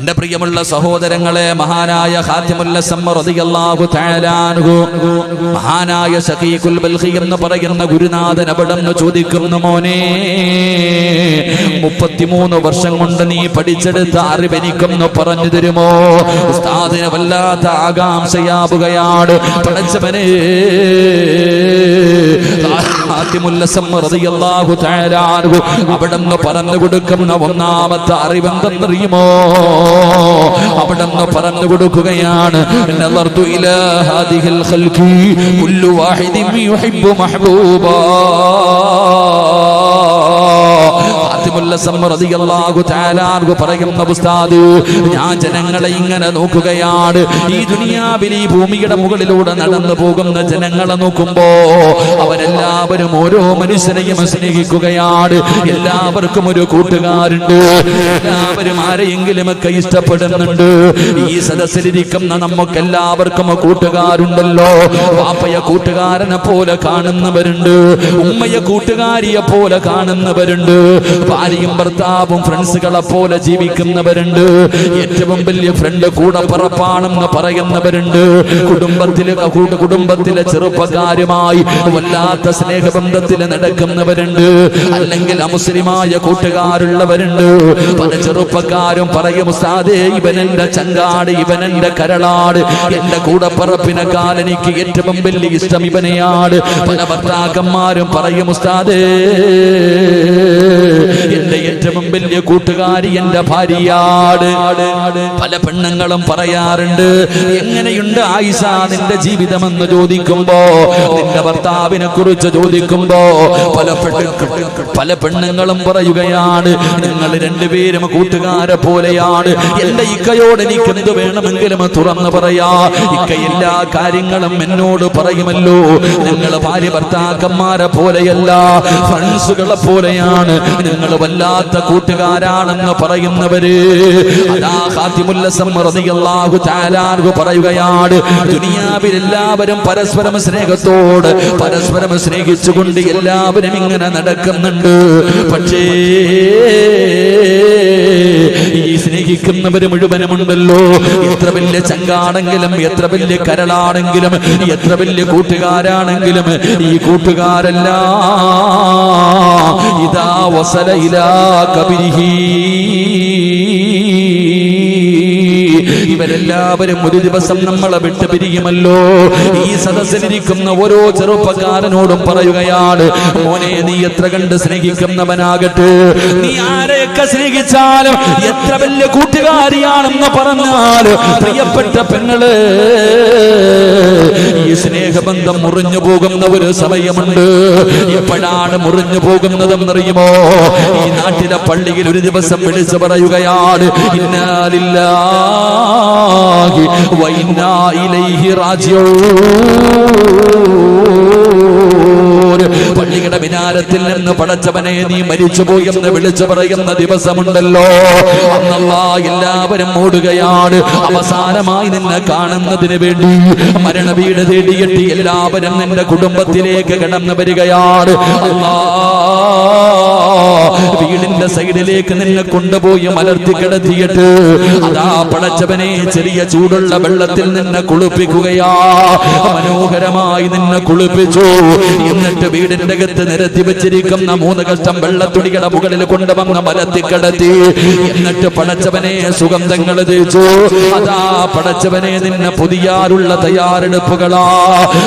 എന്റെ പ്രിയമുള്ള സഹോദരങ്ങളെ മഹാനായ മഹാനായ സഖീഖുൽ ബൽഖി എന്ന് പറയുന്ന ഗുരുനാഥൻ അവിടം ചോദിക്കുന്നു മോനെ? മുപ്പത്തിമൂന്ന് വർഷം കൊണ്ട് നീ പഠിച്ചെടുത്ത അറിവെനിക്കൊന്ന് പറഞ്ഞു തരുമോ? ഉസ്താദിന് വല്ലാത്ത ആകാംക്ഷയാവുകയാണ്. പഠിച്ചവനെ അവിടെ പറഞ്ഞു കൊടുക്കുന്ന ഒന്നാമത്തെ അറിവെന്തെന്നറിയുമോ? അവിടെന്ന് പറഞ്ഞു കൊടുക്കുകയാണ്. ഖൽഖി കുല്ലു വാഹിദിൻ യുഹിബ്ബു മഹ്ബൂബാ. പറയുന്ന ഉസ്താദ് ഞാൻ ജനങ്ങളെ ഇങ്ങനെ നോക്കുകയാണ്. ഈ ദുനിയാവിൽ ഈ ഭൂമിയുടെ മുകളിലൂടെ നടന്നു പോകുന്ന ജനങ്ങളെ നോക്കുമ്പോ അവരെല്ലാവരും ഓരോ മനുഷ്യനെയും സ്നേഹിക്കുകയാണ്. എല്ലാവർക്കും ഒരു കൂട്ടുകാരുണ്ട്. എല്ലാവരും ആരെയെങ്കിലും ഒക്കെ ഇഷ്ടപ്പെടുന്നുണ്ട്. ഈ സദസ്സിലിരിക്കുന്ന നമുക്ക് എല്ലാവർക്കും കൂട്ടുകാരുണ്ടല്ലോ. പാപ്പയെ കൂട്ടുകാരനെ പോലെ കാണുന്നവരുണ്ട്. ഉമ്മയെ കൂട്ടുകാരിയെ പോലെ കാണുന്നവരുണ്ട്. ഭാര്യയും ഭർത്താവും ഫ്രണ്ട്സുകളെ പോലെ ജീവിക്കുന്നവരുണ്ട്. ഏറ്റവും വലിയ ഫ്രണ്ട് കൂടെ പറപ്പാണെന്ന് പറയുന്നവരുണ്ട്. കുടുംബത്തിലെ കുടുംബത്തിലെ ചെറുപ്പക്കാരുമായി വല്ലാത്ത സ്നേഹബന്ധത്തിൽ നടക്കുന്നവരുണ്ട്. അല്ലെങ്കിൽ അമുസ്ലിമായ കൂട്ടുകാരുള്ളവരുണ്ട്. പല ചെറുപ്പക്കാരും പറയും ഉസ്താദേ ഇവനെന്റെ ചങ്കാട് ഇവനെന്റെ കരളാട് എന്റെ കൂടപ്പറപ്പിനെക്കാൾ എനിക്ക് ഏറ്റവും വലിയ ഇഷ്ടം ഇവനെയാണ്. പല ഭർത്താക്കന്മാരും പറയും ഉസ്താദേ ഏറ്റവും വലിയ കൂട്ടുകാരി എന്റെ ഭാര്യയാണ് പല പെണ്ണുങ്ങളും പറയാറുണ്ട് എങ്ങനെയുണ്ട് ആയിഷ നിന്റെ ജീവിതം എന്ന് ചോദിക്കുമ്പോ? നിന്റെ ഭർത്താവിനെ കുറിച്ച് ചോദിക്കുമ്പോ പല പല പെണ്ണുങ്ങളും പറയുകയാണ് നിങ്ങൾ രണ്ടുപേരും കൂട്ടുകാരെ പോലെയാണ്. എന്റെ ഇക്കയോട് എനിക്ക് എന്ത് വേണമെങ്കിലും തുറന്ന് പറയാ. ഇക്ക എല്ലാ കാര്യങ്ങളും എന്നോട് പറയുമല്ലോ. നിങ്ങൾ ഭാര്യ ഭർത്താക്കന്മാരെ പോലെയല്ല ഫ്രണ്ട്സുകളെ പോലെയാണ്. നിങ്ങൾ വല്ലാത്ത കൂട്ടുകാരാണെന്ന് പറയുന്നവര്. പറയുകയാണ് ദുനിയാവിൽ എല്ലാവരും പരസ്പരം സ്നേഹത്തോട് പരസ്പരം സ്നേഹിച്ചുകൊണ്ട് എല്ലാവരും ഇങ്ങനെ നടക്കുന്നുണ്ട്. പക്ഷേ ഈ സ്നേഹിക്കുന്നവര് മുഴുവനുമുണ്ടല്ലോ. എത്ര വലിയ ചങ്കാണെങ്കിലും എത്ര വലിയ കരളാണെങ്കിലും എത്ര വലിയ കൂട്ടുകാരാണെങ്കിലും ഈ കൂട്ടുകാരല്ല. ഇതാ വസല ഇലാ കബിരിഹി ഇവരെല്ലാവരും ഒരു ദിവസം നമ്മളെ വിട്ട് പിരിയുമല്ലോ. ഈ സദസ്സിലിരിക്കുന്ന ഓരോ ചെറുപ്പക്കാരനോടും പറയുകയാണ് മോനെ നീ എത്ര കണ്ട് സ്നേഹിക്കുന്നവനാകട്ടെ? നീ ആരെയൊക്കെ സ്നേഹിച്ചാലും എത്ര വലിയ കൂട്ടുകാരിയാണെന്ന് പറഞ്ഞാൽ പ്രിയപ്പെട്ട പെങ്ങൾ ഈ സ്നേഹബന്ധം മുറിഞ്ഞു പോകുന്ന ഒരു സമയമുണ്ട്. എപ്പോഴാണ് മുറിഞ്ഞു പോകുന്നതെന്നറിയുമോ? ഈ നാട്ടിലെ പള്ളിയിൽ ഒരു ദിവസം വിളിച്ചു പറയുകയാണ് ഇന്നാലില്ലാഹി وإنا ഇലൈഹി റാജിഊൻ. പള്ളിയുടെ വിനാരത്തിൽ നിന്ന് പടച്ചവനെ നീ മരിച്ചുപോയി എന്ന് വിളിച്ചു പറയുന്ന ദിവസമുണ്ടല്ലോ. അന്നല്ലാ എല്ലാവരും ഓടുകയാണ്. അവസാനമായി നിന്നെ കാണുന്നതിന് വേണ്ടി മരണവീട് തേടിയിട്ട് എല്ലാവരും നിന്റെ കുടുംബത്തിലേക്ക് കടന്നു വരികയാണ്. വീടിന്റെ സൈഡിലേക്ക് നിന്നെ കൊണ്ടുപോയി മലർത്തി കിടത്തിയിട്ട് അതാ പടച്ചവനെ ചെറിയ ചൂടുള്ള വെള്ളത്തിൽ നിന്നെ കുളിപ്പിക്കുകയാ. മനോഹരമായി നിന്നെ കുളിപ്പിച്ചു. എന്നിട്ട് വീടിന്റെ അകത്ത് നിരത്തി വെച്ചിരിക്കുന്ന മൂന്ന് കഷ്ടം വെള്ളത്തുണിയുടെ മുകളിൽ കൊണ്ടുവന്ന മലത്തി കിടത്തി. എന്നിട്ട് പടച്ചവനെ സുഗന്ധങ്ങൾ തേച്ചു. അതാ പടച്ചവനെ നിന്നെ പുതിയാറുള്ള തയ്യാറെടുപ്പുകളാ.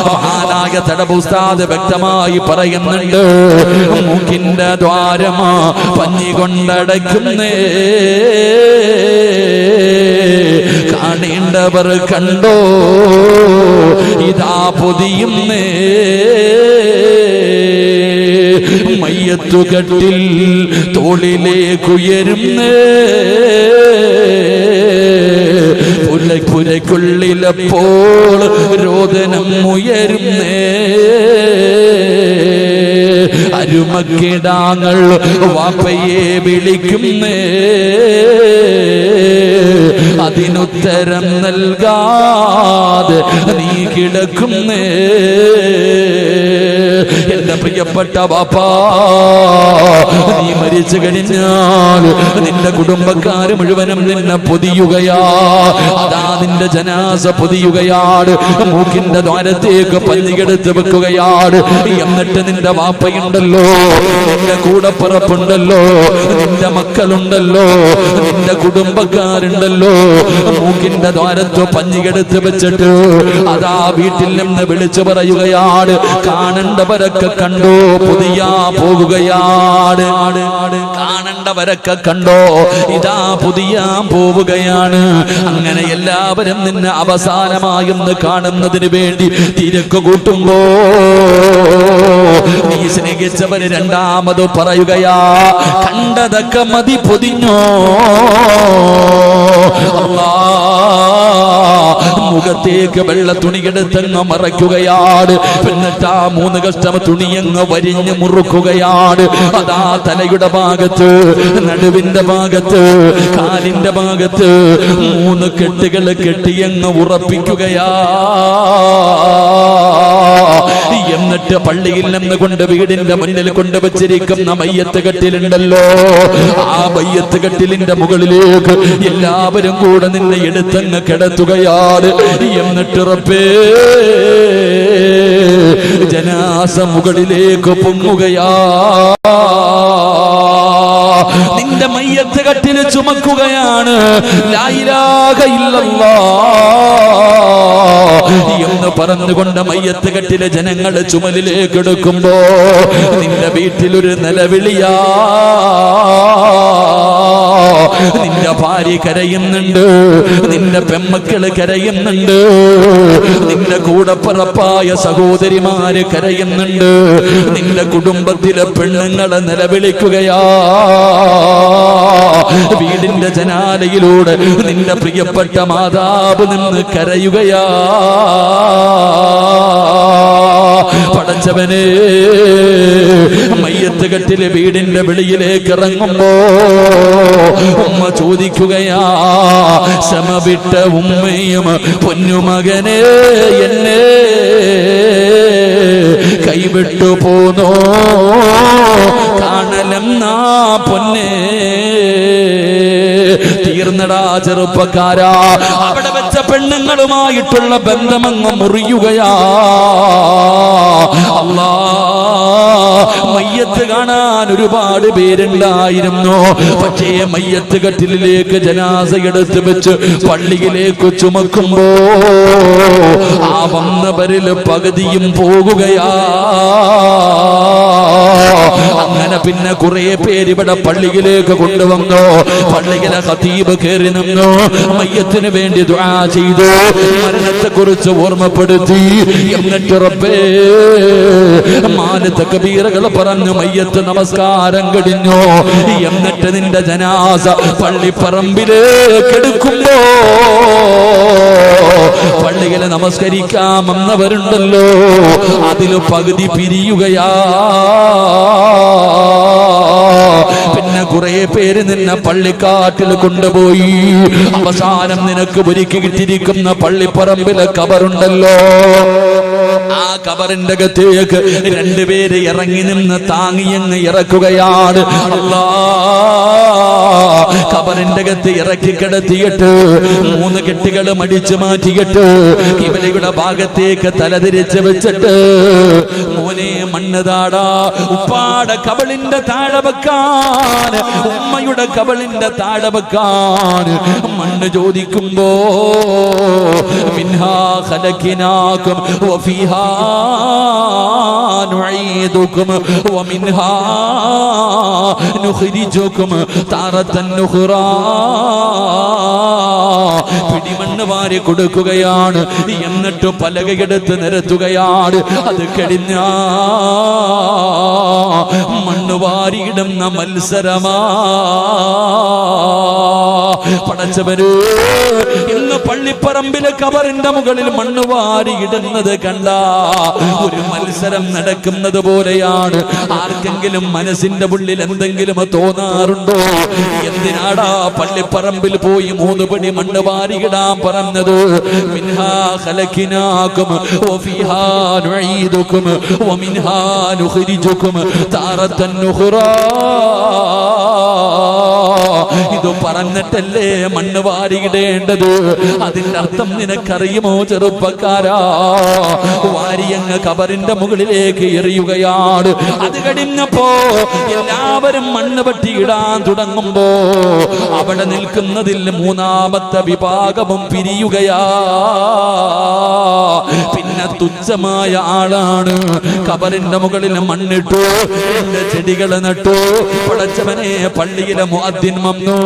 മഹാനായ തടപുസ്താദ് വ്യക്തമായി പറയുന്നുണ്ട് മൂക്കിന്റെ ദ്വാരമാ പഞ്ഞി കൊണ്ടടയ്ക്കുന്നേ. കാണേണ്ടവർ കണ്ടോ? ഇതാ പൊതിയുന്നേ. മയ്യത്തുകട്ടിൽ തോളിലേക്കുയരുന്നേ പുല പുരക്കുള്ളിലപ്പോൾ രോദനം ഉയരുന്നേ അരുമക്കിടാങ്ങൾ വാപ്പയെ വിളിക്കുന്നേ അതിനുത്തരം നൽകാതെ നീ കിടക്കുന്നേ എന്റെ പ്രിയപ്പെട്ട ബാപ്പാ നീ മരിച്ചു കഴിഞ്ഞാൽ നിന്റെ കുടുംബക്കാര് മുഴുവനും നിന്നെ പൊതിയുകയാ. അതാ നിന്റെ ജനാസ പൊതിയുകയാണ് മൂക്കിന്റെ ദ്വാരത്തേക്ക് പല്ലികെടുത്ത് വെക്കുകയാണ് എന്നിട്ട് നിന്റെ വാപ്പയുണ്ടല്ലോ നിന്റെ കൂടപ്പിറപ്പുണ്ടല്ലോ നിന്റെ മക്കളുണ്ടല്ലോ നിന്റെ കുടുംബക്കാരുണ്ടല്ലോ. മൂക്കിന്റെ ദ്വാരത്ത് പഞ്ഞികെടുത്ത് വെച്ചിട്ട് അതാ വീട്ടിൽ നിന്ന് വിളിച്ചു പറയുകയാണ് കാണേണ്ടവരൊക്കെ കണ്ടോ പുതിയ പോവുകയാണ്. കാണേണ്ടവരൊക്കെ കണ്ടോ ഇതാ പുതിയ പോവുകയാണ്. അങ്ങനെ എല്ലാവരും നിന്നെ അവസാനമായെന്ന് കാണുന്നതിന് വേണ്ടി തിരക്ക് കൂട്ടുമ്പോ നീ സ്നേഹിച്ചവര് രണ്ടാമത് പറയുകയാ കണ്ടതൊക്കെ മതി പൊതിഞ്ഞോ. അല്ലാ മുഖത്തേക്ക് വെള്ള തുണിയെടുത്തങ്ങ് മറയ്ക്കുകയാണ്. എന്നിട്ട് മൂന്ന് കഷ്ടം തുണിയങ്ങ് വരിഞ്ഞ് മുറുക്കുകയാണ്. അതാ തലയുടെ ഭാഗത്ത് നടുവിന്റെ ഭാഗത്ത് കാലിന്റെ ഭാഗത്ത് മൂന്ന് കെട്ടുകൾ കെട്ടിയങ്ങ് ഉറപ്പിക്കുകയാ. എന്നിട്ട് പള്ളിയിൽ നിന്ന് കൊണ്ട് വീടിന്റെ മുന്നിൽ കൊണ്ടുവച്ചിരിക്കുന്ന മയ്യത്ത് കെട്ടിലുണ്ടല്ലോ. ആ മയ്യത്ത് കെട്ടിലിന്റെ മുകളിലേക്ക് എല്ലാവരും കൂടെ നിന്നെ എടുത്തങ്ങ് കിടത്തുകയാണ്. എന്നിട്ട് റബ്ബേ ജനാസ മുകളിലേക്ക് പൊങ്ങുകയാ. നിന്റെ മയ്യത്ത് കട്ടിൽ ചുമക്കുകയാണ്. എന്ന് പറഞ്ഞുകൊണ്ട് മയ്യത്ത് കെട്ടിലെ ജനങ്ങൾ ചുമലിലേക്ക് എടുക്കുമ്പോ നിന്റെ വീട്ടിലൊരു നിലവിളിയാ. നിന്റെ ഭാര്യ കരയുന്നുണ്ട്. നിന്റെ പെമ്മക്കൾ കരയുന്നുണ്ട്. നിന്റെ കൂടപ്പറപ്പായ സഹോദരിമാര് കരയുന്നുണ്ട്. നിന്റെ കുടുംബത്തിലെ പെണ്ണുങ്ങളെ നിലവിളിക്കുകയാ. വീടിന്റെ ജനാലയിലൂടെ നിന്റെ പ്രിയപ്പെട്ട മാതാവ് നിന്ന് കരയുകയാ. പടച്ചവനെ മയ്യത്ത് കെട്ടിലെ വീടിന്റെ വെളിയിലേക്ക് ഇറങ്ങുമ്പോ ഉമ്മ ചോദിക്കുകയാ ശമവിട്ട ഉമ്മയും പൊന്നുമകനെ എന്നെ കൈവിട്ടു പോന്നോ? കാണലം നാ പൊന്നേ? തീർന്നടാ ചെറുപ്പക്കാരാ. അവിടെ വെച്ച പെണ്ണുങ്ങളുമായിട്ടുള്ള ബന്ധമങ്ങ് മുറിയുകയാ. അല്ലാ. മയ്യത്ത് കാണാൻ ഒരുപാട് പേരുണ്ടായിരുന്നു. പക്ഷേ മയ്യത്ത് കട്ടിലേക്ക് ജനാസ എടുത്ത് വെച്ച് പള്ളിയിലേക്ക് ചുമക്കുമ്പോ ആ വന്നവരിൽ പകുതിയും പോകുകയാ. അങ്ങനെ പിന്നെ കുറെ പേര് ഇവിടെ പള്ളിയിലേക്ക് കൊണ്ടുവന്നു. പള്ളിയിലെ ഖതീബ് കയറി നിന്നു. മയ്യത്തിന് വേണ്ടി ദുആ ചെയ്തു. മരണത്തെ കുറിച്ച് ഓർമ്മപ്പെടുത്തി. എന്നിട്ട് റബ്ബേ മാൽ തക്ബീറുകൾ പറഞ്ഞു മയ്യത്ത് നമസ്കാരം കഴിഞ്ഞു എന്നിട്ട് നിന്റെ ജനാസ പള്ളിപ്പറമ്പിലേക്ക് എടുക്കുമ്പോ പള്ളികളെ നമസ്കരിക്കാമെന്നവരുണ്ടല്ലോ. അതിൽ പകുതി പിരിയുകയാ. പിന്നെ കുറെ പേര് നിന്നെ പള്ളിക്കാട്ടിൽ കൊണ്ടുപോയി. അവസാനം നിനക്ക് ഒരുക്കി കിട്ടിയിരിക്കുന്ന പള്ളിപ്പറമ്പിലെ കബറുണ്ടല്ലോ. ആ കബറിന്റെ അകത്തേക്ക് രണ്ടുപേര് ഇറങ്ങി നിന്ന് താങ്ങിയങ്ങ് ഇറക്കുകയാണ്. കബറിന്റെ അകത്ത് ഇറക്കി കിടത്തിയിട്ട് മൂന്ന് കെട്ടുകൾ മടിച്ചു മാറ്റിയിട്ട് ഇവരുടെ ഭാഗത്തേക്ക് തലതിരിച്ച് വെച്ചിട്ട് മോനെ മണ്ണ് താടാ ഉപ്പാടെ കബളിന്റെ താഴെ ഉമ്മയുടെ കബളിന്റെ താഴെ മണ്ണ് ചോദിക്കുമ്പോ മിൻഹാ ഖലഖിനാകും വഫീഹാ നുഈദുകും ومنها نخرجكم تارة أخرى പിടിമണ്ണ് വാരി കൊടുക്കുകയാണ്. എന്നിട്ട് പലകയെടുത്ത് നിരത്തുകയാണ്. അത് കഴിഞ്ഞ മണ്ണ് വാരിയിടുന്ന മത്സരമാ പടച്ചവര് ഇന്ന് പള്ളിപ്പറമ്പിലെ കബറിന്റെ മുകളിൽ മണ്ണ് വാരി ഇടുന്നത് കണ്ട ഒരു മത്സരം നടക്കുന്നത് പോലെയാണ്. ആർക്കെങ്കിലും മനസ്സിന്റെ ഉള്ളിൽ എന്തെങ്കിലും തോന്നാറുണ്ടോ? എന്തിനാടാ പള്ളിപ്പറമ്പിൽ പോയി മൂന്ന് പണി മണ്ണ് വാരി ഇടാൻ പറഞ്ഞത്? മിൻഹാ ഇത് പറഞ്ഞിട്ടല്ലേ മണ്ണ് വാരിയിടേണ്ടത്? അതിന്റെ അർത്ഥം നിനക്കറിയുമോ ചെറുപ്പക്കാരാ? വാരിയങ്ങ് കബറിന്റെ മുകളിലേക്ക് എറിയുകയാണ്. അത് കഴിഞ്ഞപ്പോ എല്ലാവരും മണ്ണ് പറ്റിയിടാൻ തുടങ്ങുമ്പോ അവിടെ നിൽക്കുന്നതിൽ മൂന്നാമത്തെ വിഭാഗവും പിരിയുകയാ. പിന്നെ തുച്ഛമായ ആളാണ്. കബറിന്റെ മുകളിൽ മണ്ണിട്ടു ചെടികൾ നട്ടു. പടച്ചവനെ പള്ളിയിലെ മുഅദ്ദിൻ വന്നു.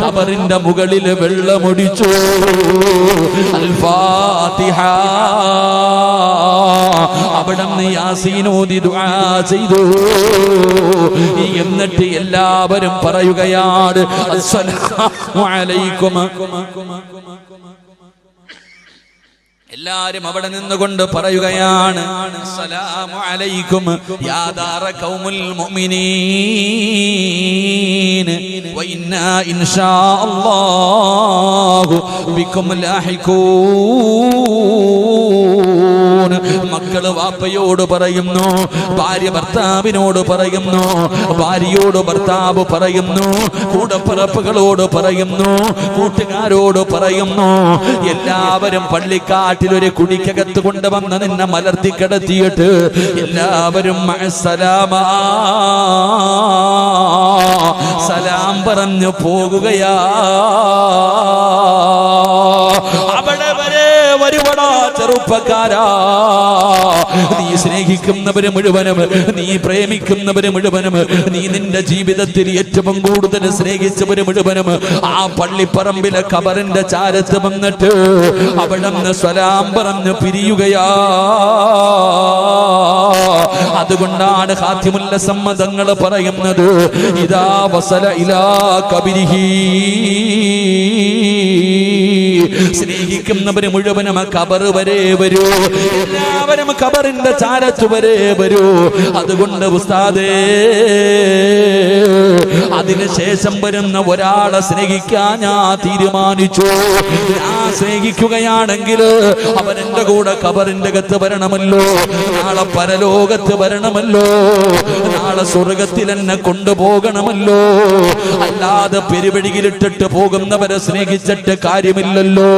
കബറിന്റെ മുകളിൽ വെള്ളമൊടിച്ചു. അൽഫാതിഹ അവിടെ യാസീനോദി ദുആ ചെയ്തു. എന്നിട്ട് എല്ലാവരും പറയുകയാണ് അസ്സലാമു അലൈക്കും. എല്ലാരും അവിടെ നിന്നുകൊണ്ട് പറയുകയാണ് അസ്സലാമു അലൈക്കും യാ അല്ലാഹു മക്കൾ വാപ്പയോട് പറയുന്നു ഭാര്യ ഭർത്താവിനോട് പറയുന്നു ഭാര്യയോട് ഭർത്താവ് പറയുന്നു കൂടപ്പിറപ്പുകളോട് പറയുന്നു കൂട്ടുകാരോട് പറയുന്നു എല്ലാവരും പള്ളിക്കാട്ടിൽ ഒരു കുടിക്കകത്ത് കൊണ്ടുവന്ന് നിന്നെ മലർത്തി കിടത്തിയിട്ട് എല്ലാവരും. സലാം പറഞ്ഞു പോകുകയാ അവിടെ വരുവടാ ചെറുപ്പക്കാരാ. നീ സ്നേഹിക്കുന്നവര് മുഴുവനും നീ പ്രേമിക്കുന്നവര് മുഴുവനും നീ നിന്റെ ജീവിതത്തിൽ ഏറ്റവും കൂടുതൽ സ്നേഹിച്ചവര് മുഴുവനും ആ പള്ളിപ്പറമ്പിലെ കബറിന്റെ ചാരത്ത് വന്നിട്ട് അവിടെ നിന്ന് സ്വലാം പറഞ്ഞ് പിരിയുകയാ. അതുകൊണ്ടാണ് ഹാത്തിമുല്ല സമ്മതങ്ങൾ പറയുന്നത് ഇതാ വസല ഇലാ കബിരിഹി. സ്നേഹിക്കുന്നവര് മുഴുവനും കബർ വരെ വരൂ. എല്ലാവരും കബറിന്റെ ചാരത്ത് വരെ വരൂ. അതുകൊണ്ട് ഉസ്താദേ അതിനുശേഷം വരുന്ന ഒരാളെ സ്നേഹിക്കാൻ ഞാൻ തീരുമാനിച്ചു. ഞാൻ സ്നേഹിക്കുകയാണെങ്കിൽ അവൻ കൂടെ കബറിന്റെ അകത്ത് വരണമല്ലോ. നാളെ പരലോകത്ത് വരണമല്ലോ. നാളെ സ്വർഗത്തിൽ എന്നെ കൊണ്ടുപോകണമല്ലോ. അല്ലാതെ പെരുവഴിയിലിട്ടിട്ട് പോകുന്നവരെ സ്നേഹിച്ചിട്ട് കാര്യമില്ലല്ലോ.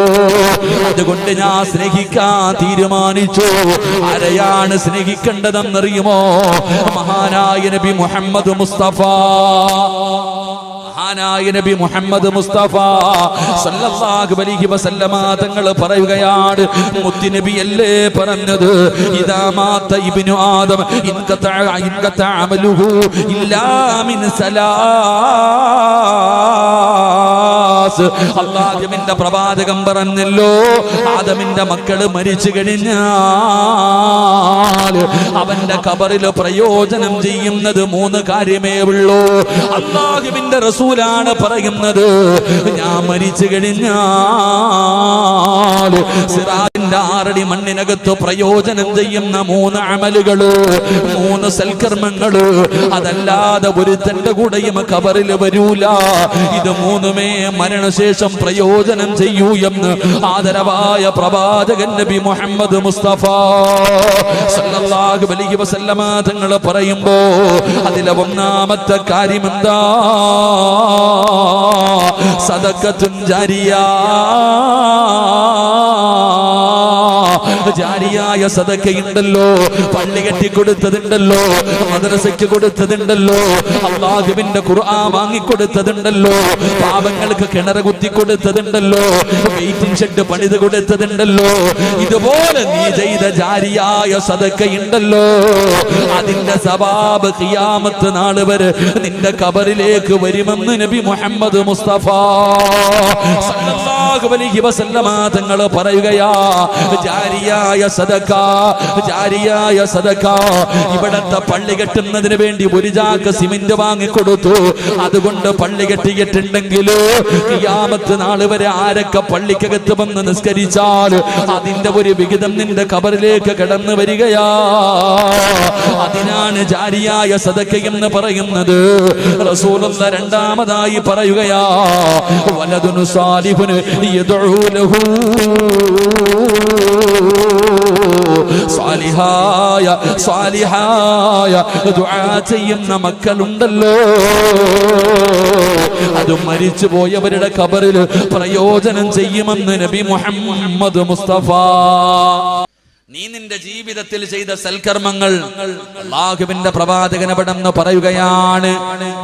അതുകൊണ്ട് ഞാൻ സ്നേഹിക്കാൻ തീരുമാനിച്ചു? ആരെയാണ് സ്നേഹിക്കേണ്ടതെന്നറിയുമോ? മഹാനായ നബി മുഹമ്മദ് മുസ്തഫ. മഹാനായ നബി മുഹമ്മദ് മുസ്തഫ സല്ലല്ലാഹു അലൈഹി വസല്ലമ തങ്ങൾ പറയുകയാണ് മുത്തി നബി അല്ലേ പറഞ്ഞത് ഇദാ മാത ഇബ്നു ആദം ഇൻകത ഇൻകത അമലുഹു ഇല്ലാ മിൻ സലാസ്. അല്ലാഹുവിന്റെ പ്രവാചകം പറഞ്ഞല്ലോ ആദമിന്റെ മക്കൾ മരിച്ചു കഴിഞ്ഞാൽ അവന്റെ കബറിൽ പ്രയോജനം ചെയ്യുന്നത് മൂന്ന് കാര്യമേ ഉള്ളൂ. അള്ളാഹുവിന്റെ റസൂലാണ് പറയുന്നത്. ഞാൻ മരിച്ചു കഴിഞ്ഞാൽ ആറടി മണ്ണിനകത്ത് പ്രയോജനം ചെയ്യുന്ന മൂന്ന് അമലുകൾ മൂന്ന് സൽക്കർമ്മങ്ങൾ. അതല്ലാതെ ഒരുത്തന്റെ കൂടെയും കബറിൽ വരൂല. ഇത് മൂന്നുമേ മരണശേഷം പ്രയോജനം ചെയ്യൂ എന്ന് ആദരവായ പ്രവാചകൻ നബി മുഹമ്മദ് മുസ്തഫ സല്ലല്ലാഹു അലൈഹി വസല്ലമ തങ്ങൾ പറയുമ്പോ അതിലെ ഒന്നാമത്തെ കാര്യം എന്താ? സദക്കത്തുൻ ജാരിയാ. ജാരിയായ സദക്കയുണ്ടല്ലോ. പള്ളി കെട്ടി കൊടുത്തതുണ്ടല്ലോ മദ്രസയ്ക്ക് കൊടുത്തതുണ്ടല്ലോ. അള്ളാഹുവിന്റെ ഖുർആൻ വാങ്ങിക്കൊടുത്തതുണ്ടല്ലോ. പാപങ്ങൾക്ക് കിണർ കുത്തി കൊടുത്തതുണ്ടല്ലോ വെയിറ്റിംഗ് ഷെഡ് പണിത് കൊടുത്തതുണ്ടല്ലോ. ഇതുപോലെ നീ ചെയ്ത ജാരിയായ സദക്കയുണ്ടല്ലോ. അതിന്റെ സവാബ് ഖിയാമത്ത് നാൾ വരെ നിന്റെ കബറിലേക്ക് വരുമെന്ന് നബി മുഹമ്മദ് മുസ്തഫ. സല്ലല്ലാഹു അലൈഹി വസല്ലമ തങ്ങൾ പറയുകയാ ജാരിയായ ജാരിയായ സദക ജാരിയായ സദക ഇവിടത്തെ പള്ളി കെട്ടുന്നതിന് വേണ്ടി ഒരു ചാക്ക് സിമെന്റ് വാങ്ങിക്കൊടുത്തു. അതുകൊണ്ട് പള്ളി കെട്ടിയിട്ടുണ്ടെങ്കിലോ യാമത്ത് നാൾ വരെ ആരൊക്കെ പള്ളിക്കകത്ത് വന്ന് നിസ്കരിച്ചാൽ അതിന്റെ ഒരു വിഹിതം നിന്റെ കബറിലേക്ക് കടന്നു വരികയാ. അതിനാണ് ജാരിയായ സദക്ക എന്ന് പറയുന്നത്. രണ്ടാമതായി പറയുകയാ വലതുനു സാലിഹുന് യദ്ഉ ലഹു സ്വാലിഹായ സ്വാലിഹായ ദുആ ചെയ്യുന്ന മക്കളുണ്ടല്ലോ. അത് മരിച്ചു പോയവരുടെ കബറിൽ പ്രയോജനം ചെയ്യുമെന്ന് നബി മുഹമ്മദ് മുസ്തഫ. നീ നിന്റെ ജീവിതത്തിൽ ചെയ്ത സൽക്കർമ്മങ്ങൾ അള്ളാഹുവിന്റെ പ്രവാചകൻ അവിടെന്ന് പറയുകയാണ്.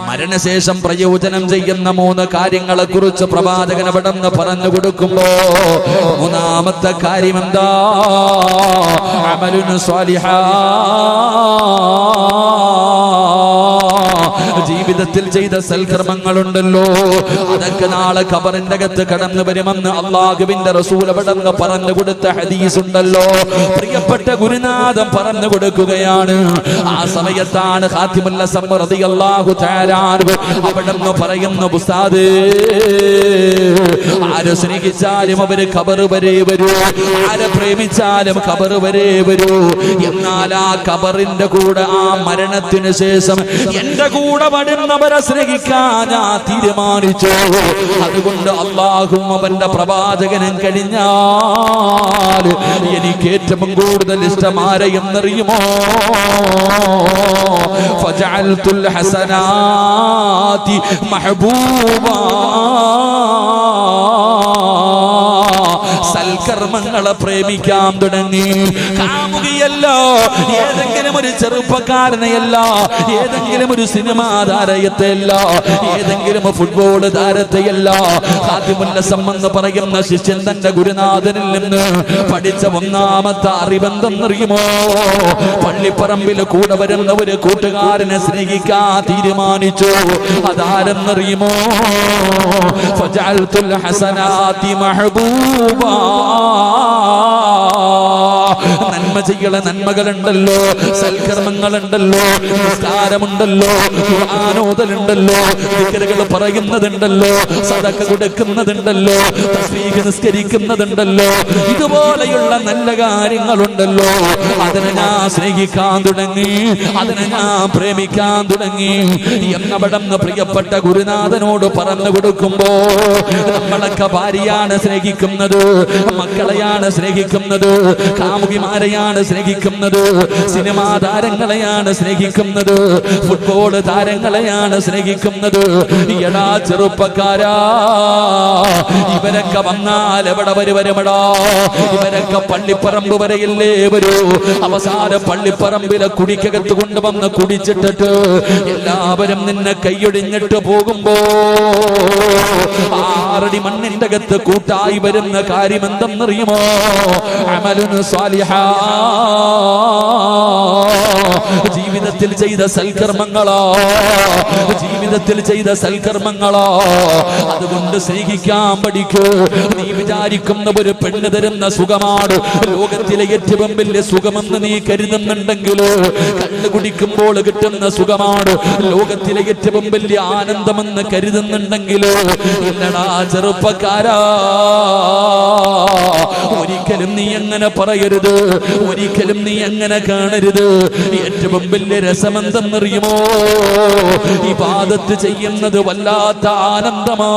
മരണശേഷം പ്രയോജനം ചെയ്യുന്ന മൂന്ന് കാര്യങ്ങളെ കുറിച്ച് പ്രവാചകൻ അവിടെന്ന് പറഞ്ഞു കൊടുക്കുമ്പോ മൂന്നാമത്തെ കാര്യം എന്താ? അമലുന് സ്വാലിഹാ. ജീവിതത്തിൽ ചെയ്ത സൽക്കർമ്മങ്ങളുണ്ടല്ലോ. അതൊക്കെ നാളെ ഖബറിന്റെ അകത്ത് കടന്നു വരുമെന്ന് അള്ളാഹുവിന്റെ റസൂൽ പടന്ന് പറഞ്ഞു കൊടുത്ത ഹദീസ് ഉണ്ടല്ലോ പ്രിയപ്പെട്ട ഗുരുനാഥം പറഞ്ഞു കൊടുക്കുകയാണ്. ആ സമയത്താണ് ഹാത്തിമുല്ല സമ്മറതി അള്ളാഹു താരാറ് അവിടെന്ന് പറയുന്ന ബുസാദ് ആരെ സ്നേഹിച്ചാലും അവർ ഖബർ വരെ വരൂ. ആരെ പ്രേമിച്ചാലും ഖബർ വരെ വരൂ. എന്നാൽ ആ ഖബറിന്റെ കൂടെ ആ മരണത്തിന് ശേഷം എന്റെ കൂടെ സ്നേഹിക്കാൻ ഞാൻ തീരുമാനിച്ചു. അതുകൊണ്ട് അള്ളാഹും അവന്റെ പ്രവാചകനും കഴിഞ്ഞാൽ എനിക്ക് ഏറ്റവും കൂടുതൽ ഇഷ്ടം ഫജഅൽതുൽ ഹസനാതി മഹബൂബാ. സൽക്കർമ്മങ്ങളെ പ്രേമിക്കാൻ തുടങ്ങി. കാമുകിയല്ലോ ഏതെങ്കിലും ഒരു ചെറുപ്പക്കാരനെയല്ല ഏതെങ്കിലും ഒരു സിനിമാ താരയത്തെയല്ല ഏതെങ്കിലും ഫുട്ബോൾ താരത്തെയല്ല. എന്ന് പറയുന്ന ശിഷ്യൻ തന്റെ ഗുരുനാഥനിൽ നിന്ന് പഠിച്ച ഒന്നാമത്തെ അറിവെന്തെന്നറിയുമോ? പള്ളിപ്പറമ്പിൽ കൂടെ വരുന്ന ഒരു കൂട്ടുകാരനെ സ്നേഹിക്കാൻ തീരുമാനിച്ചു. അതാരെന്നറിയുമോ? ഹസനാതി മഹബൂബാ. നന്മ ചെയ്യള നന്മകളുണ്ടല്ലോ സൽക്കർമ്മങ്ങളുണ്ടല്ലോ നിസ്കാരമുണ്ടല്ലോ ആനോദലുണ്ടല്ലോ ദിക്റുകൾ പറയുന്നതുണ്ടല്ലോ സദക്ക കൊടുക്കുന്നതുണ്ടല്ലോ തസ്ബീഹ് നിസ്കരിക്കുന്നതുണ്ടല്ലോ ഇതുപോലെയുള്ള നല്ല കാര്യങ്ങളുണ്ടല്ലോ. അതിനെ ഞാൻ സ്നേഹിക്കാൻ തുടങ്ങി അതിനെ ഞാൻ പ്രേമിക്കാൻ തുടങ്ങി. എന്നവിടന്ന് പ്രിയപ്പെട്ട ഗുരുനാഥനോട് പറഞ്ഞു കൊടുക്കുമ്പോ നമ്മളൊക്കെ ഭാര്യയാണ് സ്നേഹിക്കുന്നത്. മക്കളെയാണ് സ്നേഹിക്കുന്നത്. കാമുകിമാരെയാണ് സ്നേഹിക്കുന്നത്. സിനിമാ താരങ്ങളെയാണ് സ്നേഹിക്കുന്നത്. ഫുട്ബോൾ താരങ്ങളെയാണ് സ്നേഹിക്കുന്നത്. എടാ ചെറുപ്പക്കാരാ ഇവരൊക്കെ വന്നാൽ എവിടെ വരുവരുമടാ ഇവരൊക്കെ പള്ളിപ്പറമ്പ് വരെയല്ലേ വരൂ? അവസാന പള്ളിപ്പറമ്പിലെ കുടിക്കകത്ത് കൊണ്ടുവന്ന് കുടിച്ചിട്ടിട്ട് എല്ലാവരും നിന്നെ കൈയൊടിഞ്ഞിട്ട് പോകുമ്പോ ആറടി മണ്ണിന്റെ അകത്ത് കൂട്ടായി വരുന്ന കാര്യം എന്തെന്നറിയുമോ? അമലുന് സ്വാലിഹ ജീവിതത്തിൽ ചെയ്ത സൽക്കർമ്മങ്ങളോ? ജീവിതത്തിൽ ചെയ്ത സൽക്കർമ്മങ്ങളോ? അതുകൊണ്ട് സ്നേഹിക്കാൻ പഠിക്കൂ. നീ വിചാരിക്കുന്ന ഒരു പെണ്ണ് തരുന്ന സുഖമാണ്. ലോകത്തിലെ ഏറ്റവും വലിയ സുഖമെന്ന് നീ കരുതുന്നുണ്ടെങ്കിലോ കള്ളു കുടിക്കുമ്പോൾ കിട്ടുന്ന സുഖമാണ്. ലോകത്തിലെ ഏറ്റവും വലിയ ആനന്ദമെന്ന് കരുതുന്നുണ്ടെങ്കിലോ എന്നടാ ചെറുപ്പക്കാരാ ഒരിക്കലും നീ എങ്ങനെ പറയരുത് ഒരിക്കലും നീ എങ്ങനെ കാണരുത്. ഏറ്റവും വലിയ രസമെന്തെന്നറിയുമോ? ഈ പാദത്ത് ചെയ്യുന്നത് വല്ലാത്ത ആനന്ദമാ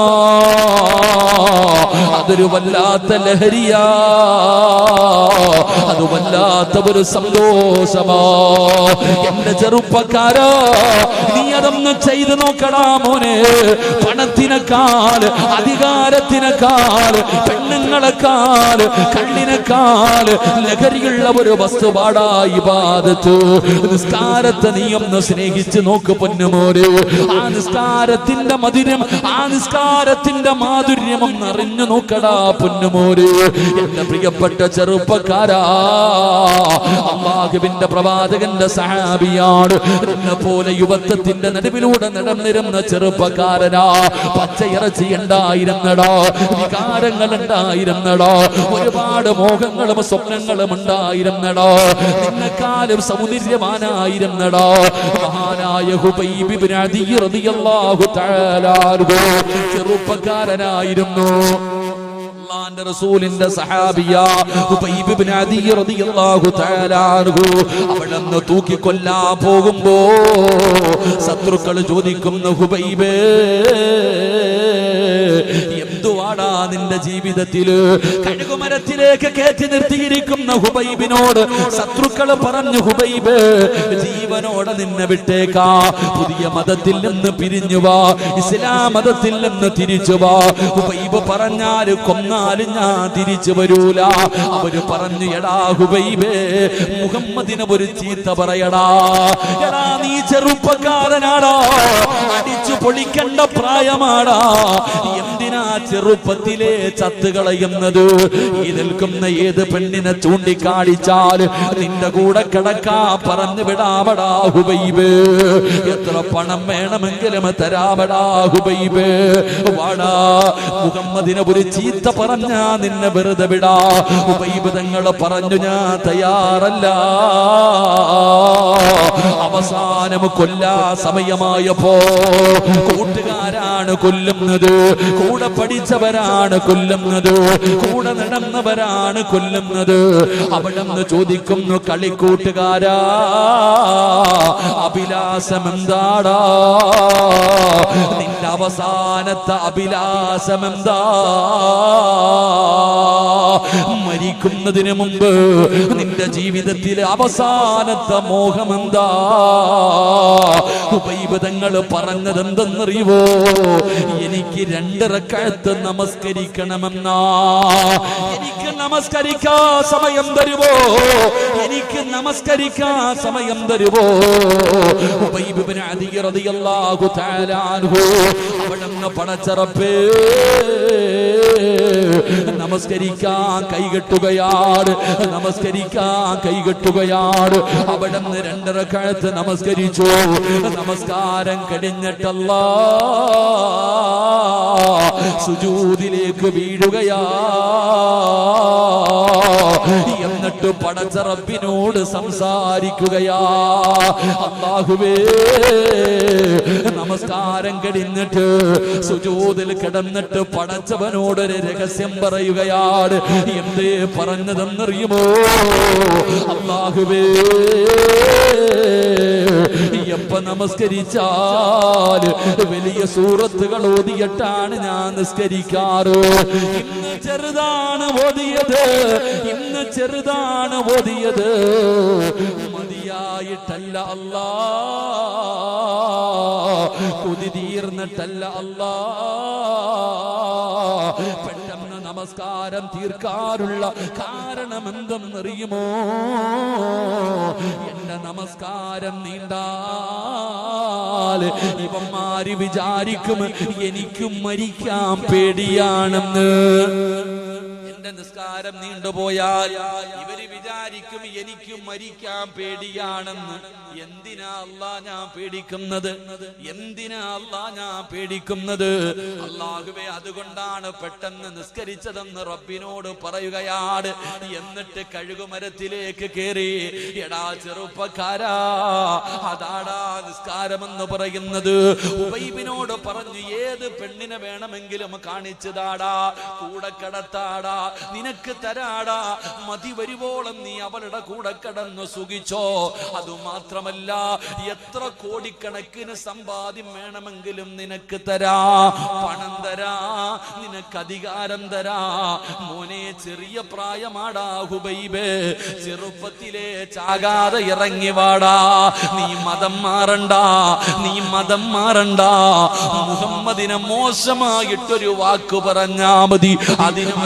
അതൊരു വല്ലാത്ത ലഹരിയാ അത് വല്ലാത്ത ഒരു സന്തോഷമാ. എന്റെ ചെറുപ്പക്കാരോ നീ അതൊന്ന് ചെയ്തു നോക്കടാ മോനെ. പണത്തിനേക്കാൾ അധികാരത്തിനേക്കാൾ പെണ്ണുങ്ങളെക്കാൾ കണ്ണിനേക്കാൾ ലഹരിയുള്ള ഒരു വസ്തുപാടായി ബാധത്തു നിസ്കാരത്തെ നീ ഒന്ന് സ്നേഹിച്ചു നോക്ക് പൊന്നുമോര് ആ നിസ്കാരത്തിന്റെ മധുരം ആ നിസ്കാരത്തിന്റെ മാധുര്യം ഒന്ന് അറിഞ്ഞു നോക്കടാ പൊന്നുമോര് എന്റെ പ്രിയപ്പെട്ട ചെറുപ്പക്കാരാ അള്ളാഹുവിന്റെ പ്രവാചകന്റെ സഹാബിയാണ് എന്നെ പോലെ യുവത്വത്തിന്റെ നടുവിലൂടെ നടന്നിരുന്ന ചെറുപ്പക്കാരനാ. പച്ചയിറച്ചി ഉണ്ടായിരുന്നടോ. വികാരങ്ങൾ ഉണ്ടായിരുന്നു ഉണ്ടായിരുന്നടോ. ഒരുപാട് മോഹങ്ങളും സ്വപ്നങ്ങളും ഉണ്ടായിരുന്നടോ. നിന്നെക്കാലം സൗന്ദര്യവാനായിരുന്നടോ. മഹാനായ ഹുബൈബ് ഇബ്നു അദി റളിയല്ലാഹു തആല ചെറുപ്പക്കാരനായിരുന്നു. അള്ളാന്റെ റസൂലിന്റെ സഹാബിയ ഹുബൈബ് ഇബ്നു അദി റളിയല്ലാഹു തആല അൻഹു. അവിടുന്ന് തൂക്കിക്കൊല്ലാ പോകുമ്പോൾ ശത്രുക്കൾ ചോദിക്കുന്നു ഹുബൈബേ എന്തുവാടാ നിന്റെ ജീവിതത്തിൽ. കഴുകുമരത്തിലേക്ക് കയറ്റി നിർത്തിയിരിക്കുന്ന ഹുബൈബിനോട് ശത്രുക്കൾ പറഞ്ഞു ഹുബൈബ് ജീവനോടെ നിന്നെ വിട്ടേക്കാ. പുതിയ മതത്തിൽ നിന്ന് പിരിഞ്ഞു വാ. ഇസ്ലാം മതത്തിൽ നിന്ന് തിരിച്ചു വാ. ഹുബൈബ് പറഞ്ഞാൽ കൊന്നാലും ഞാൻ തിരിച്ചു വരൂല. അവർ പറഞ്ഞു എടാ ഹുബൈബേ മുഹമ്മദിന് ഒരു ചീത്ത പറയടാ. എടാ നീ ചെറുപ്പക്കാരനാടാ. അടിച്ചു പൊളിക്കണ്ട പ്രായമാടാ. എന്തിനാ ചെറുപ്പത്തിലെ ചത്തുകളയുന്നത് ഈ നിൽക്കുന്ന ഏത് പെണ്ണിനെ ചൂണ്ടിക്കാണിച്ചാൽ നിന്റെ കൂടെ കിടക്കാ പറഞ്ഞു വിടാവടാ ഹുബൈബ്. എത്ര പണം വേണമെങ്കിലും തരാവടാ ഹുബൈബ്. വാടാ മുഹമ്മദിനെ ഒരു ചീത്ത പറഞ്ഞാ നിന്നെ വെറുതെ വിടാ. ഹുബൈബ് തങ്ങളെ പറഞ്ഞു ഞാൻ തയ്യാറല്ല. അവസാനം കൊല്ലാ സമയമായപ്പോ കൂട്ടുകാരാണ് കൊല്ലുന്നത്. കൂടെ പഠിച്ചവരാണ് കൊല്ലുന്നത്. കൂടെ നടന്നവരാണ് കൊല്ലുന്നത്. അവിടെ നിന്ന് ചോദിക്കുന്നു കളിക്കൂട്ടുകാരാ അഭിലാഷം എന്താടാ നിന്റെ അവസാനത്തെ അഭിലാഷം എന്താ മരിക്കുന്നതിന് മുമ്പ് നിന്റെ ജീവിതത്തിലെ അവസാനത്തെ മോഹം എന്താ ഉപൈബതങ്ങൾ പറഞ്ഞതെന്തെന്നറിയുവോ? എനിക്ക് രണ്ടിറക്കഴത്ത് നമസ്കരിക്കണമെന്നാ. എനിക്ക് നമസ്കരിക്കാ സമയം തരുവോ? എനിക്ക് നമസ്കരിക്കാ സമയം തരുവോ? പടച്ചറപ്പേ നമസ്കരിക്കാൻ കൈകെട്ടുകയാണ് നമസ്കരിക്കാൻ കൈകെട്ടുകയാണ് അവിടെ നിന്ന് രണ്ടര കഴുത്ത് നമസ്കരിച്ചു. നമസ്കാരം കഴിഞ്ഞിട്ടല്ല. സുജൂതിലേക്ക് വീഴുകയാ. എന്നിട്ട് പടച്ചറപ്പിനോട് സംസാരിക്കുകയാ. അള്ളാഹുവേ നമസ്കാരം കഴിഞ്ഞിട്ട് സുജൂതിൽ കിടന്നിട്ട് പടച്ചവനോടൊരു രഹസ്യം പറയുകയാണ്. എന്തേ പറഞ്ഞതെന്നറിയുമോ? അള്ളാഹുവേ എപ്പ നമസ്കരിച്ചാൽ വലിയ സൂറത്തുകൾ ഓതിയിട്ടാണ് ഞാൻ നിസ്കരിക്കാറ്. ഇന്ന് ചെറുതാണ് ഓതിയത് ഇന്ന് ചെറുതാണ് ഓതിയത്. മതിയായിട്ടല്ല അല്ലാ. കൊതി തീർന്നിട്ടല്ല അല്ലാ. പെട്ടെന്ന് നമസ്കാരം തീർക്കാറുള്ള കാരണം എന്തെന്നറിയുമോ എന്റെ നമസ്കാരം നീണ്ടാ ഇവന്മാര് വിചാരിക്കും എനിക്കും മരിക്കാൻ പേടിയാണെന്ന്. എന്റെ നിസ്കാരം നീണ്ടുപോയാൽ ഇവർ വിചാരിക്കും എനിക്ക് മരിക്കാൻ പേടിയാണെന്ന്. എന്തിനാ അല്ലാ ഞാൻ പേടിക്കുന്നത്? എന്തിനാ അല്ലാ ഞാൻ പേടിക്കുന്നത്? അള്ളാഹുവെ അതുകൊണ്ടാണ് പെട്ടെന്ന് നിസ്കരിച്ചതെന്ന് റബ്ബിനോട് പറയുകയാണ് എന്നിട്ട് കഴുകുമരത്തിലേക്ക് കയറി എടാ ചെറുപ്പക്കാരാ അതാടാ നിസ്കാരമെന്ന് പറയുന്നത്. ഉബൈബിനോട് പറഞ്ഞു ഏത് പെണ്ണിനെ വേണമെങ്കിലും കാണിച്ചതാടാ കൂടെ കടത്താടാ നിനക്ക് തരാടാ. മതി വരുവോളം നീ അവളുടെ കൂടെ കടന്ന് സുഖിച്ചോ. അത് മാത്രമല്ല എത്ര കോടിക്കണക്കിന് സമ്പാദ്യം വേണമെങ്കിലും നിനക്ക് തരാ. പണം തരാ നിനക്ക് അധികാരം തരാ. മോനെ ചെറിയ പ്രായമാടാ ഹുബൈബേ. ചെറുപ്പത്തിലെ ചാകാതെ ഇറങ്ങി വാടാ. നീ മതം മാറണ്ട നീ മതം മാറണ്ട. മുഹമ്മദിനെ മോശമായിട്ടൊരു വാക്ക് പറഞ്ഞാ മതി. അതിനും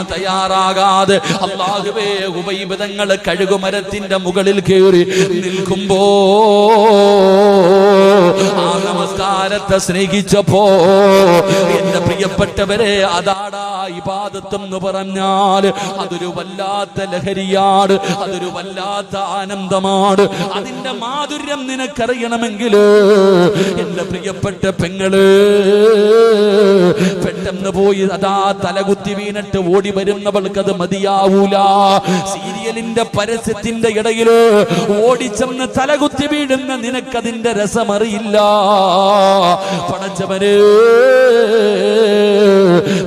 തയ്യാറാകാതെ അള്ളാഹുവേ ഉപൈബിതങ്ങൾ കഴുകുമരത്തിന്റെ മുകളിൽ കയറി നിൽക്കുമ്പോ ആ നമസ്കാരത്തെ സ്നേഹിച്ചപ്പോ എന്റെ പ്രിയപ്പെട്ടവരെ അതാടാ ഇബാദത്തെന്ന് പറഞ്ഞാൽ അതൊരു വല്ലാത്ത ലഹരിയാണ് അതൊരു വല്ലാത്ത ആനന്ദമാണ്. അതിന്റെ മാധുര്യം നിനക്കറിയണമെങ്കിൽ എന്റെ പ്രിയപ്പെട്ട പെങ്ങൾ പെട്ടെന്ന് പോയി അതാ തലകുത്തി വീണിട്ട് ഓടി വരുന്നവൾക്കത് മതിയാവൂല. സീരിയലിന്റെ പരസ്യത്തിന്റെ ഇടയിൽ ഓടിച്ചെന്ന് തലകുത്തി വീഴുന്ന നിനക്കതിന്റെ രസമറിയില്ല. പടച്ചവര്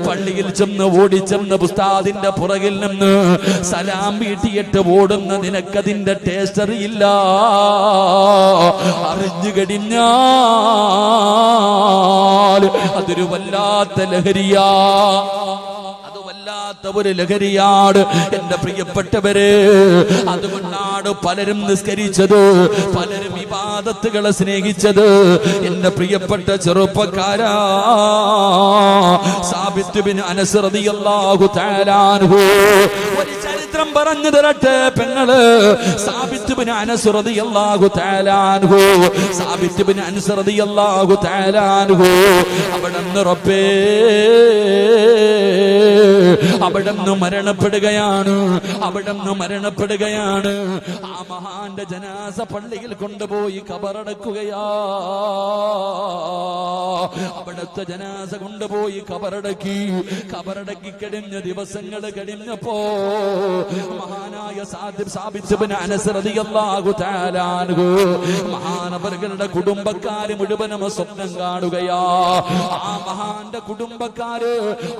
പള്ളിയിൽ ചെന്ന് ഓടിച്ചെന്ന് പുസ്താദിന്റെ പുറകിൽ നിന്ന് സലാം വീട്ടിയിട്ട് ഓടുന്ന നിനക്കതിന്റെ ടേസ്റ്റ് അറിയില്ല. അറിഞ്ഞു കഴിഞ്ഞാൽ അതൊരു വല്ലാത്ത ലഹരിയാ. ഒരു ലഹരിയാണ് എന്റെ പ്രിയപ്പെട്ടവര്. അതുകൊണ്ടാണ് പലരും നിസ്കരിച്ചത് പലരും വിവാദത്തുകളെ സ്നേഹിച്ചത്. എന്റെ പ്രിയപ്പെട്ട ചെറുപ്പക്കാരാ സാബിത്ത് ബിൻ അനസ് റളിയല്ലാഹു തആല അൻഹു ഒരു ചരിത്രം പറഞ്ഞു തരട്ടെ പെങ്ങൾ. സാബിത്ത് ബിൻ അനസ് റളിയല്ലാഹു തആല അൻഹു സാബിത്ത് ബിൻ അനസ് റളിയല്ലാഹു തആല അൻഹു അവിടുന്ന് റബ്ബേ. അവിടുന്ന് മരണപ്പെടുകയാണ്. അവിടുന്ന് മരണപ്പെടുകയാണ്. ആ മഹാന്റെ ജനാസ പള്ളിയിൽ കൊണ്ടുപോയി കബറടക്കുകയാ. അവിടുത്തെ ജനാസ കൊണ്ടുപോയി കബറടക്കി. കബറടക്കി കഴിഞ്ഞ ദിവസങ്ങൾ കഴിഞ്ഞപ്പോ മഹാനായ സാദിബ് സാബിത്തുബിന് അനസറതിയല്ലാഹു താലാനുഹു മഹാനവറുകളുടെ കുടുംബക്കാര് മുഴുവനും സ്വപ്നം കാണുകയാ. ആ മഹാന്റെ കുടുംബക്കാര്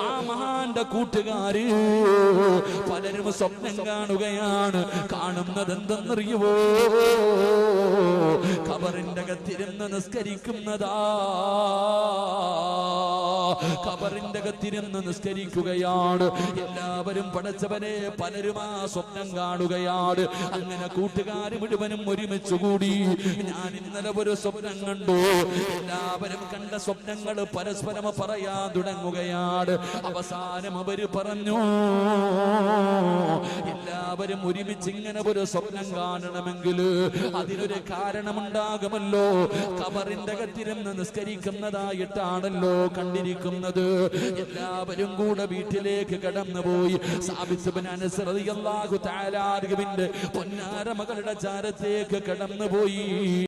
ആ മഹാന്റെ കൂട്ടുകാര് പലരും സ്വപ്നം കാണുകയാണ്. കാണുന്നത് എന്തെന്നറിയുവോ കബറിന്റെ അകത്തിരുന്ന് നിസ്കരിക്കുന്നതാ. ഖബറിന്റെ അകത്തിരുന്ന് നിസ്കരിക്കുകയാണ്. എല്ലാവരും പടച്ചവനെ പലരും ആ സ്വപ്നം കാണുകയാണ്. അങ്ങനെ കൂട്ടുകാർ മുഴുവനും ഒരുമിച്ച് കൂടി. ഞാൻ ഇന്നലെ ഒരു സ്വപ്നം കണ്ടു. എല്ലാവരും കണ്ട സ്വപ്നങ്ങൾ പരസ്പരം പറയാൻ തുടങ്ങുകയാണ്. അവസാനം അവർ പറഞ്ഞു എല്ലാവരും ഒരുമിച്ച് ഇങ്ങനെ ഒരു സ്വപ്നം കാണണമെങ്കിൽ അതിനൊരു കാരണമുണ്ടാകുമല്ലോ. കബറിന്റെ അകത്തിരുന്ന് നിസ്കരിക്കുന്നതായിട്ടാണല്ലോ കണ്ടിരിക്കുന്നത്. എല്ലാവരും കൂടെ വീട്ടിലേക്ക് കടന്നുപോയി. പൊന്നാര മകളുടെ ചാരത്തേക്ക് കടന്നുപോയി.